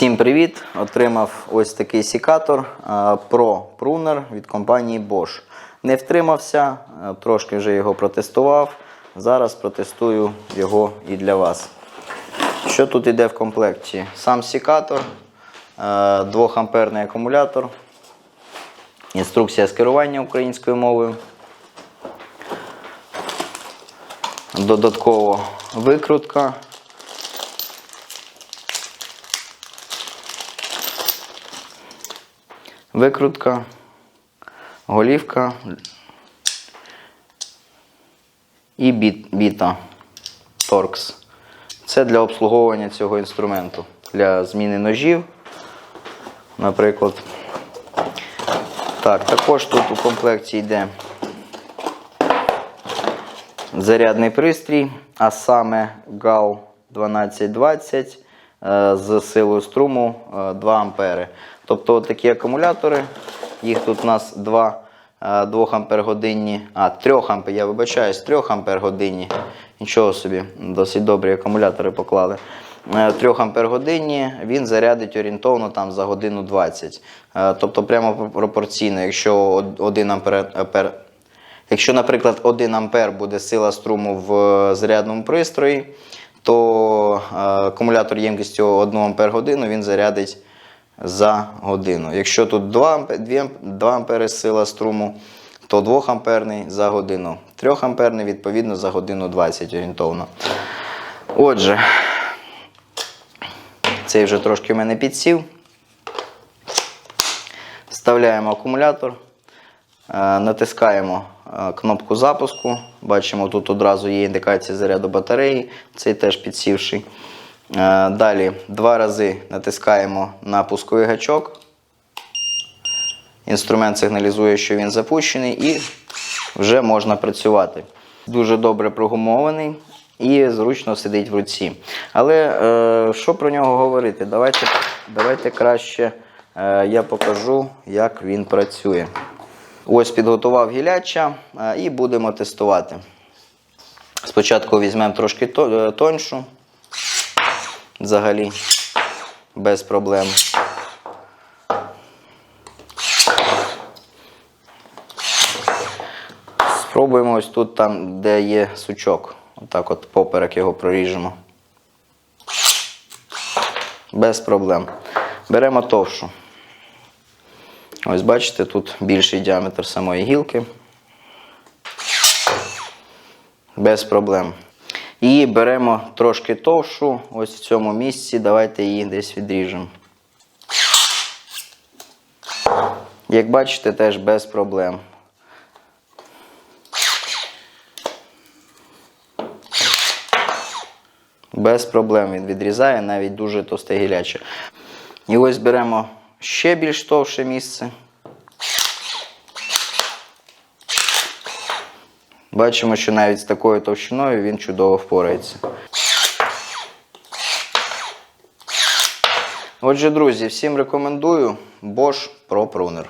Всім привіт! Отримав ось такий сікатор е, Pro Pruner від компанії Bosch. Не втримався, е, трошки вже його протестував. Зараз протестую його і для вас. Що тут йде в комплекті? Сам сікатор, 2-амперний акумулятор, інструкція з керування українською мовою. Додатково викрутка. Викрутка, голівка і біт, біта торкс. Це для обслуговування цього інструменту. Для зміни ножів, наприклад. Так, також тут у комплекті йде зарядний пристрій, а саме GAL 1220 е, з силою струму е, 2 ампери. Тобто такі акумулятори, їх тут у нас 2 2 ампер а 3 ампер, я вибачаюсь, 3 ампер. Нічого собі, досить добрі акумулятори поклали. 3 ампер годинні він зарядить орієнтовно там за годину 20. Е, Тобто прямо пропорційно, якщо 1 ампер, ампер Якщо, наприклад, 1 ампер буде сила струму в е, зарядному пристрої, то е, акумулятор ємкістю 1 ампер годину він зарядить за годину. Якщо тут 2, ампе- 2, 2 ампери сила струму, то 2 амперний за годину. 3 амперний, відповідно, за годину 20 орієнтовно. Отже, цей вже трошки в мене підсів. Вставляємо акумулятор. Е, Натискаємо е, кнопку запуску. Бачимо, тут одразу є індикація заряду батареї, цей теж підсівший. Е, Далі два рази натискаємо на пусковий гачок. Інструмент сигналізує, що він запущений, і вже можна працювати. Дуже добре прогумований і зручно сидить в руці. Але е, що про нього говорити? Давайте, давайте краще е, я покажу, як він працює. Ось підготував гіляча е, і будемо тестувати. Спочатку візьмемо трошки е, тоньшу, взагалі без проблем. Спробуємо ось тут, там, де є сучок. Отак от поперек його проріжемо. Без проблем. Беремо товшу. Ось бачите, тут більший діаметр самої гілки. Без проблем. І беремо трошки товшу, ось в цьому місці. Давайте її десь відріжемо. Як бачите, теж без проблем. Без проблем він відрізає навіть дуже товсте гіляче. І ось беремо ще більш товше місце. Бачимо, що навіть з такою товщиною він чудово впорається. Отже, друзі, всім рекомендую Bosch Pro Pruner.